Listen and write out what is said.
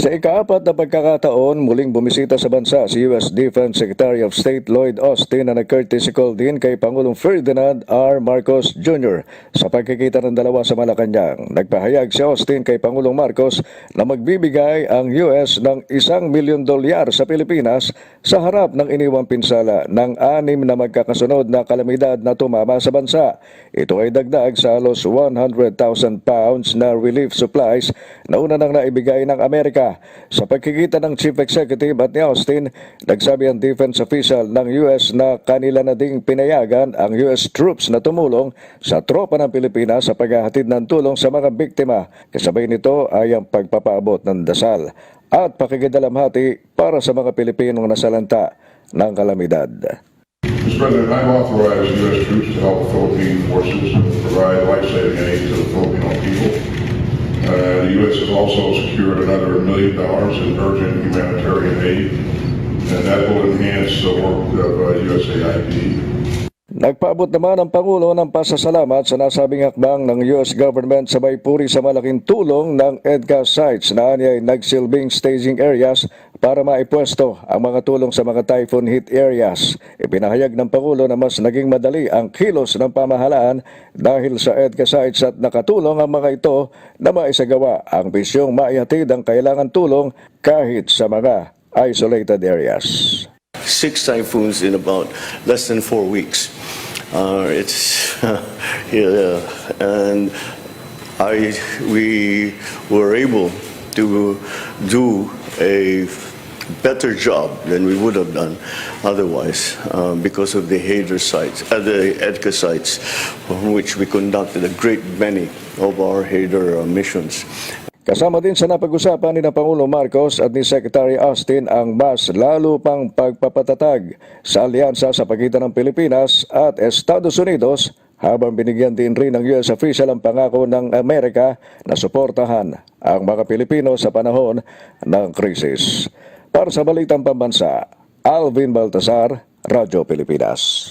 Sa ikaapat na pagkakataon, muling bumisita sa bansa si U.S. Defense Secretary of State Lloyd Austin na nag-courtesy call din kay Pangulong Ferdinand R. Marcos Jr. sa pagkikita ng dalawa sa Malacanang. Nagpahayag si Austin kay Pangulong Marcos na magbibigay ang U.S. ng isang milyon dolyar sa Pilipinas sa harap ng iniwang pinsala ng anim na magkakasunod na kalamidad na tumama sa bansa. Ito ay dagdag sa halos 100,000 pounds na relief supplies na una nang naibigay ng Amerika. Sa pagkikita ng Chief Executive at ni Austin, nagsabi ang defense official ng US na kanila na ding pinayagan ang US troops na tumulong sa tropa ng Pilipinas sa paghahatid ng tulong sa mga biktima. Kasabay nito ay ang pagpapaabot ng dasal at pakikidalamhati para sa mga Pilipinong nasalanta ng kalamidad. Mr. President, I've authorized U.S. troops to help the Philippine forces provide life-saving aid to the Filipino people. Uh, the U.S. has also secured another million dollars in urgent humanitarian aid, and that will enhance the work of uh, USAID. Nagpaabot naman ang Pangulo ng pasasalamat sa nasabing hakbang ng US government sabay puri sa malaking tulong ng EDCA sites na niya ay nagsilbing staging areas para maipwesto ang mga tulong sa mga typhoon hit areas. Ipinahayag ng Pangulo na mas naging madali ang kilos ng pamahalaan dahil sa EDCA sites at nakatulong ang mga ito na maisagawa ang bisyong maihatid ang kailangan tulong kahit sa mga isolated areas. six typhoons in about less than four weeks. Uh, it's yeah, and I we were able to do a better job than we would have done otherwise uh, because of the Hader sites, uh, the EDCA sites, from which we conducted a great many of our Hader uh, missions. Kasama din sa napag-usapan ni na Pangulo Marcos at ni Secretary Austin ang mas lalo pang pagpapatatag sa alyansa sa pagitan ng Pilipinas at Estados Unidos habang binigyan din rin ng US official ang pangako ng Amerika na suportahan ang mga Pilipino sa panahon ng krisis. Para sa Balitang Pambansa, Alvin Baltasar, Radyo Pilipinas.